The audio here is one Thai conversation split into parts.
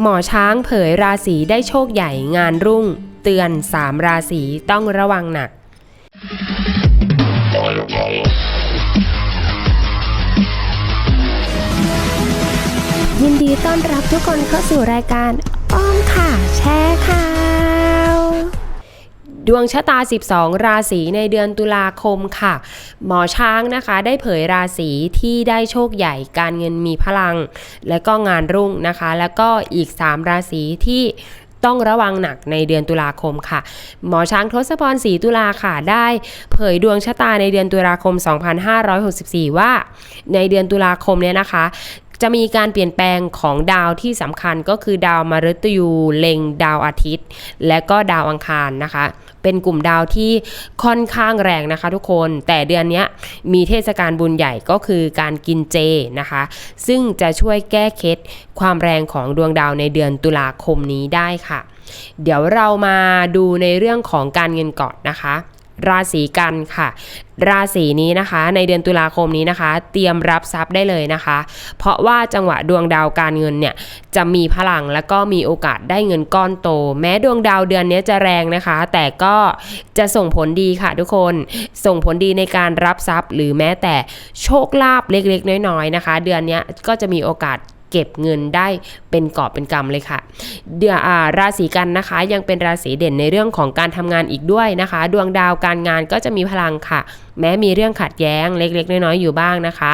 หมอช้างเผยราศีได้โชคใหญ่งานรุ่ง เตือน3ราศีต้องระวังหนัก ยินดีต้อนรับทุกคนเข้าสู่รายการอ้อมค่ะ แชร์ค่ะ ดวงชะตา 12 ราศีในเดือนตุลาคมค่ะ หมอช้างนะคะได้เผยราศีที่ได้โชคใหญ่การเงินมีพลัง และก็งานรุ่งนะคะ แล้วก็อีก 3 ราศีที่ต้องระวังหนักในเดือนตุลาคมค่ะ หมอช้างทศพรศรีตุลาค่ะ ได้เผยดวงชะตาในเดือนตุลาคม 2564 ว่า ในเดือนตุลาคมเนี่ยนะคะ จะมีการเปลี่ยนแปลงของดาวที่สำคัญก็คือดาวมฤตยูเล็งดาวอาทิตย์ และก็ดาวอังคารนะคะ เป็นกลุ่มดาวที่ค่อนข้างแรงนะคะทุกคน แต่เดือนนี้มีเทศกาลบุญใหญ่ก็คือการกินเจนะคะ ซึ่งจะช่วยแก้เคล็ดความแรงของดวงดาวในเดือนตุลาคมนี้ได้ค่ะ เดี๋ยวเรามาดูในเรื่องของการเงินก่อนนะคะ ราศีกันค่ะ ราศีนี้นะคะ ในเดือนตุลาคมนี้นะคะ เตรียมรับทรัพย์ได้เลยนะคะ เพราะว่าจังหวะดวงดาวการเงินเนี่ยจะมีพลังและก็มีโอกาสได้เงินก้อนโต แม้ดวงดาวเดือนนี้จะแรงนะคะ แต่ก็จะส่งผลดีค่ะทุกคน ส่งผลดีในการรับทรัพย์ หรือแม้แต่โชคลาภเล็กๆ น้อยๆนะคะ เดือนนี้ก็จะมีโอกาส เก็บเงินได้เป็นกอบเป็นกำเลยค่ะ เดืออ่าราศีกันนะคะ ยังเป็นราศีเด่นในเรื่องของการทำงานอีกด้วยนะคะ ดวงดาวการงานก็จะมีพลังค่ะ แม้มีเรื่องขัดแย้งเล็ก ๆ น้อยๆอยู่บ้างนะคะ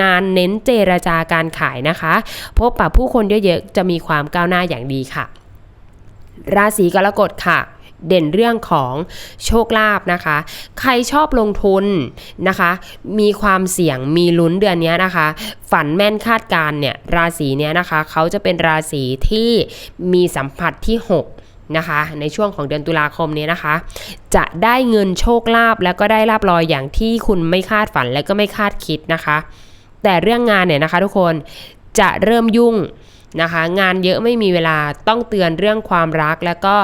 งานเน้นเจรจาการขายนะคะ พบปะผู้คนเยอะๆจะมีความก้าวหน้าอย่างดีค่ะ ราศีกรกฎค่ะ เด่นเรื่องของโชคลาภนะคะ ใครชอบลงทุนนะคะ มีความเสี่ยงมีลุ้นเดือนนี้นะคะ ฝันแม่นคาดการเนี่ยราศีเนี้ยนะคะ เขาจะเป็นราศีที่มีสัมผัสที่ 6นะคะในช่วงของเดือนตุลาคมนี้นะคะ จะได้เงินโชคลาภแล้วก็ได้ลาบลอยอย่างที่คุณไม่คาดฝันและก็ไม่คาดคิดนะคะ แต่เรื่องงานเนี่ยนะคะทุกคนจะเริ่มยุ่ง นะคะ งานเยอะไม่มีเวลาต้องเตือนเรื่องความรัก แล้วก็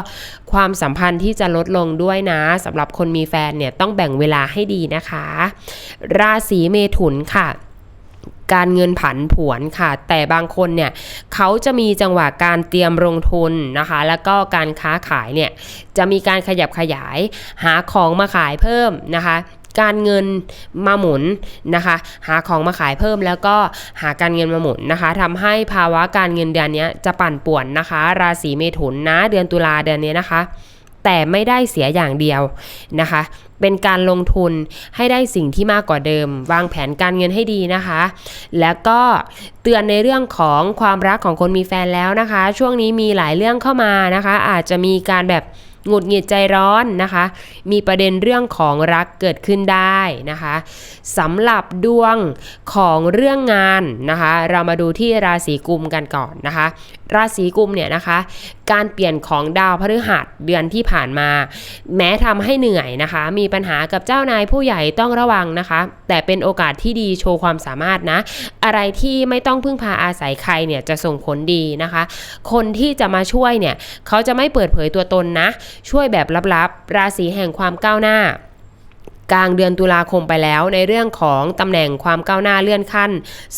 ความสัมพันธ์ที่จะลดลงด้วยนะสำหรับคนมีแฟนเนี่ยต้องแบ่งเวลาให้ดีนะคะ ราศีเมถุนค่ะการเงินผันผวนค่ะ แต่บางคนเนี่ยเขาจะมีจังหวะการเตรียมลงทุนนะคะ แล้วก็การค้าขายเนี่ยจะมีการขยับขยายหาของมาขายเพิ่มนะคะ การเงินมาหมุนนะคะ หาของมาขายเพิ่มแล้วก็หาการเงินมาหมุนนะคะทำให้ภาวะการเงินเดือนนี้จะปั่นป่วนนะคะ ราศีเมถุนนะเดือนตุลาเดือนนี้นะคะ แต่ไม่ได้เสียอย่างเดียวนะคะ เป็นการลงทุนให้ได้สิ่งที่มากกว่าเดิม วางแผนการเงินให้ดีนะคะ แล้วก็เตือนในเรื่องของความรักของคนมีแฟนแล้วนะคะ ช่วงนี้มีหลายเรื่องเข้ามานะคะ อาจจะมีการแบบ หงุดหงิดใจร้อนนะคะ มีประเด็นเรื่องของรักเกิดขึ้นได้นะคะสำหรับดวงของเรื่องงานนะคะ เรามาดูที่ราศีกุมกันก่อนนะคะ ราศีกุมเนี่ยนะคะ การเปลี่ยนของดาวพฤหัสเดือนที่ผ่านมา แม้ทำให้เหนื่อยนะคะ มีปัญหากับเจ้านายผู้ใหญ่ต้องระวังนะคะ แต่เป็นโอกาสที่ดีโชว์ความสามารถนะ อะไรที่ไม่ต้องพึ่งพาอาศัยใครเนี่ยจะส่งผลดีนะคะ คนที่จะมาช่วยเนี่ยเขาจะไม่เปิดเผยตัวตนนะช่วยแบบลับๆ ราศีแห่งความก้าวหน้ากลางเดือนตุลาคมไปแล้วในเรื่องของตำแหน่งความก้าวหน้าเลื่อนขั้น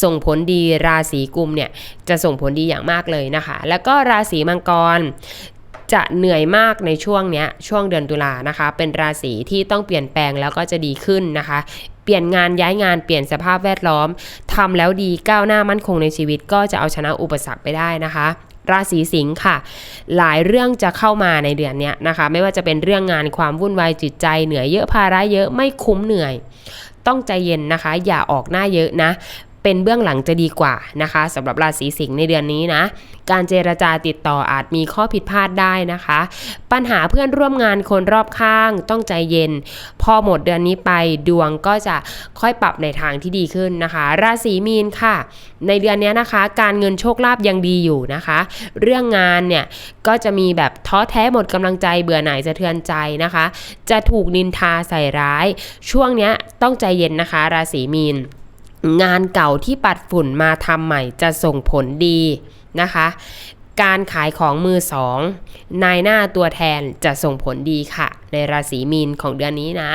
ส่งผลดีราศีกุมเนี่ยจะส่งผลดีอย่างมากเลยนะคะ แล้วก็ราศีมังกรจะเหนื่อยมากในช่วงเนี้ยช่วงเดือนตุลานะคะ เป็นราศีที่ต้องเปลี่ยนแปลงแล้วก็จะดีขึ้นนะคะ เปลี่ยนงานย้ายงานเปลี่ยนสภาพแวดล้อมทำแล้วดีก้าวหน้ามั่นคงในชีวิต ก็จะเอาชนะอุปสรรคไปได้นะคะ ราศีสิงค์ค่ะ หลายเรื่องจะเข้ามาในเดือนนี้นะคะ ไม่ว่าจะเป็นเรื่องงานความวุ่นวายจิตใจเหนื่อยเยอะภาระเยอะไม่คุ้มเหนื่อย ต้องใจเย็นนะคะ อย่าออกหน้าเยอะนะ เป็นเบื้องหลังจะดีกว่านะคะสำหรับราศีสิงห์ในเดือนนี้นะ การเจรจาติดต่ออาจมีข้อผิดพลาดได้นะคะ ปัญหาเพื่อนร่วมงานคนรอบข้างต้องใจเย็น พอหมดเดือนนี้ไปดวงก็จะค่อยปรับในทางที่ดีขึ้นนะคะ ราศีมีนค่ะ ในเดือนนี้นะคะ การเงินโชคลาภยังดีอยู่นะคะ เรื่องงานเนี่ยก็จะมีแบบท้อแท้หมดกำลังใจเบื่อหน่ายสะเทือนใจนะคะ จะถูกนินทาใส่ร้าย ช่วงนี้ต้องใจเย็นนะคะ ราศีมีน งานเก่าที่ปัดฝุ่นมาทำใหม่จะส่งผลดีนะคะ การขายของมือสองนายหน้าตัวแทนจะส่งผลดีค่ะ ในราศีมีนของเดือนนี้นะ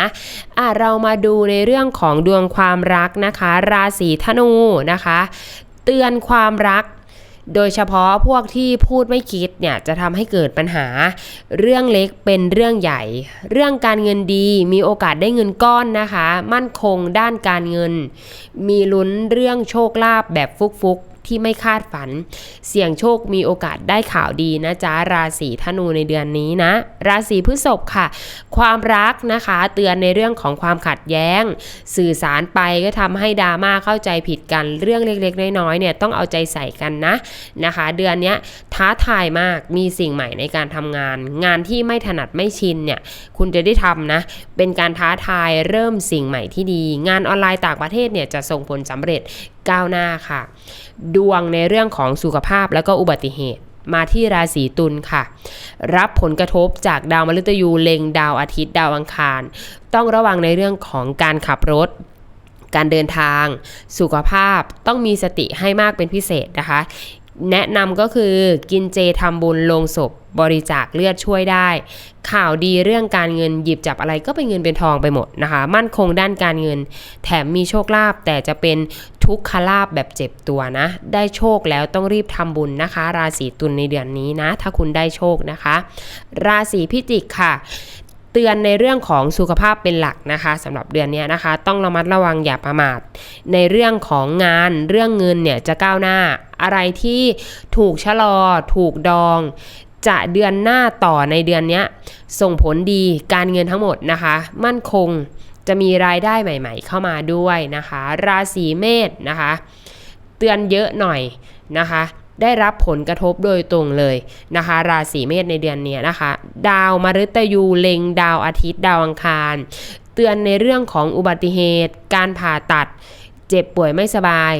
อะเรามาดูในเรื่องของดวงความรักนะคะ ราศีธนูนะคะ เตือนความรัก โดยเฉพาะพวกที่พูดไม่คิดเนี่ยจะทำให้เกิดปัญหา เรื่องเล็กเป็นเรื่องใหญ่ เรื่องการเงินดีมีโอกาสได้เงินก้อนนะคะ มั่นคงด้านการเงิน มีลุ้นเรื่องโชคลาภแบบฟุกๆ ที่ไม่คาดฝัน เสี่ยงโชคมีโอกาสได้ข่าวดีนะจ๊ะราศีธนูในเดือนนี้นะ ราศีพฤษภค่ะ ความรักนะคะเตือนในเรื่องของความขัดแย้ง สื่อสารไปก็ทำให้ดราม่าเข้าใจผิดกันเรื่องเล็กๆ น้อยๆเนี่ยต้องเอาใจใส่กันนะนะคะ เดือนนี้ท้าทายมากมีสิ่งใหม่ในการทำงาน งานที่ไม่ถนัดไม่ชินเนี่ยคุณจะได้ทำนะ เป็นการท้าทายเริ่มสิ่งใหม่ที่ดี งานออนไลน์ต่างประเทศเนี่ยจะส่งผลสำเร็จ ก้าวหน้าค่ะ ดวงในเรื่องของสุขภาพแล้วก็อุบัติเหตุมาที่ราศีตุลค่ะ รับผลกระทบจากดาวมฤตยูเล็งดาวอาทิตย์ดาวอังคาร ต้องระวังในเรื่องของการขับรถ การเดินทาง สุขภาพต้องมีสติให้มากเป็นพิเศษนะคะ แนะนำก็คือกินเจทำบุญลงศพบริจาคเลือดช่วยได้ ข่าวดีเรื่องการเงินหยิบจับอะไรก็เป็นเงินเป็นทองไปหมดนะคะ มั่นคงด้านการเงิน แถมมีโชคลาภแต่จะเป็น ทุกขลาภแบบเจ็บตัวนะ ได้โชคแล้วต้องรีบทำบุญนะคะ ราศีตุลในเดือนนี้นะ ถ้าคุณได้โชคนะคะ ราศีพิจิกค่ะเตือนในเรื่องของสุขภาพเป็นหลักนะคะสำหรับเดือนนี้นะคะ ต้องระมัดระวังอย่าประมาท ในเรื่องของงานเรื่องเงินเนี่ยจะก้าวหน้า อะไรที่ถูกชะลอ ถูกดอง จะเดือนหน้าต่อในเดือนนี้ส่งผลดีการเงินทั้งหมดนะคะ มั่นคง จะมีรายได้ใหม่ ๆ เข้ามาด้วยนะคะ ราศีเมษนะคะ เตือนเยอะหน่อยนะคะได้รับผลกระทบโดยตรงเลยนะคะ ราศีเมษในเดือนนี้นะคะ ดาวมฤตยูเล็งดาวอาทิตย์ดาวอังคาร เตือนในเรื่องของอุบัติเหตุ การผ่าตัด เจ็บป่วยไม่สบาย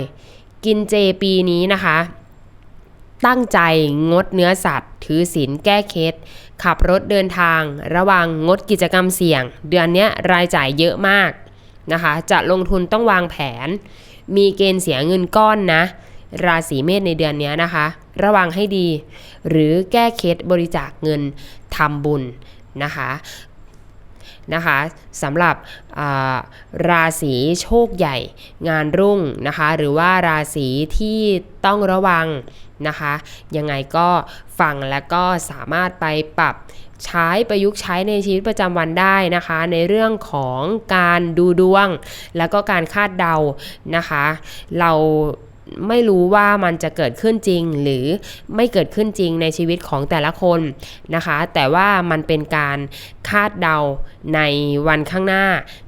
กินเจปีนี้นะคะ ตั้งใจงดเนื้อสัตว์ ถือศีลแก้เคล็ดขับรถเดินทาง ระวังงดกิจกรรมเสี่ยง เดือนนี้รายจ่ายเยอะมากนะคะ จะลงทุนต้องวางแผน มีเกณฑ์เสียเงินก้อนนะ ราศีเมษในเดือนนี้นะคะ ระวังให้ดี หรือแก้เคล็ดบริจาคเงินทำบุญนะคะ นะคะสำหรับราศีโชคใหญ่งานรุ่งนะคะหรือว่าราศีที่ต้องระวังนะคะยังไงก็ฟังแล้วก็สามารถไปปรับใช้ประยุกต์ใช้ในชีวิตประจำวันได้นะคะ ในเรื่องของการดูดวง แล้วก็การคาดเดานะคะ เรา ไม่รู้ว่ามันจะเกิดขึ้นจริง หรือไม่เกิดขึ้นจริงในชีวิตของแต่ละคนนะคะ แต่ว่ามันเป็นการคาดเดาในวันข้างหน้า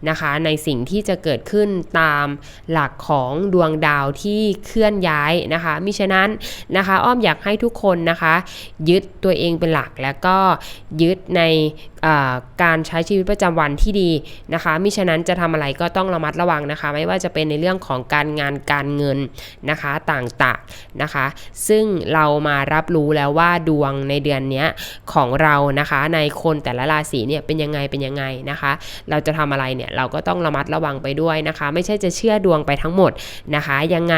นะคะ ในสิ่งที่จะเกิดขึ้นตามหลักของดวงดาวที่เคลื่อนย้ายนะคะมิฉะนั้นนะคะ อ้อมอยากให้ทุกคนนะคะ ยึดตัวเองเป็นหลักแล้วก็ยึดในการใช้ชีวิตประจำวันที่ดีนะคะมิฉะนั้นจะทำอะไรก็ต้องระมัดระวังนะคะ ไม่ว่าจะเป็นในเรื่องของการงานการเงินนะคะต่างๆนะคะ ซึ่งเรามารับรู้แล้วว่าดวงในเดือนนี้ของเรานะคะในคนแต่ละราศีเนี่ยเป็นยังไงเป็นยังไงนะคะ เราจะทำอะไรเนี่ยเราก็ต้องระมัดระวังไปด้วยนะคะ ไม่ใช่จะเชื่อดวงไปทั้งหมดนะคะ ยังไง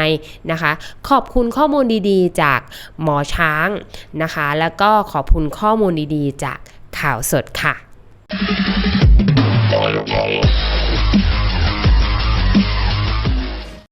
นะคะ ขอบคุณข้อมูลดีๆ จากหมอช้างนะคะ แล้วก็ขอบคุณข้อมูลดีๆ จาก ข่าวสดค่ะ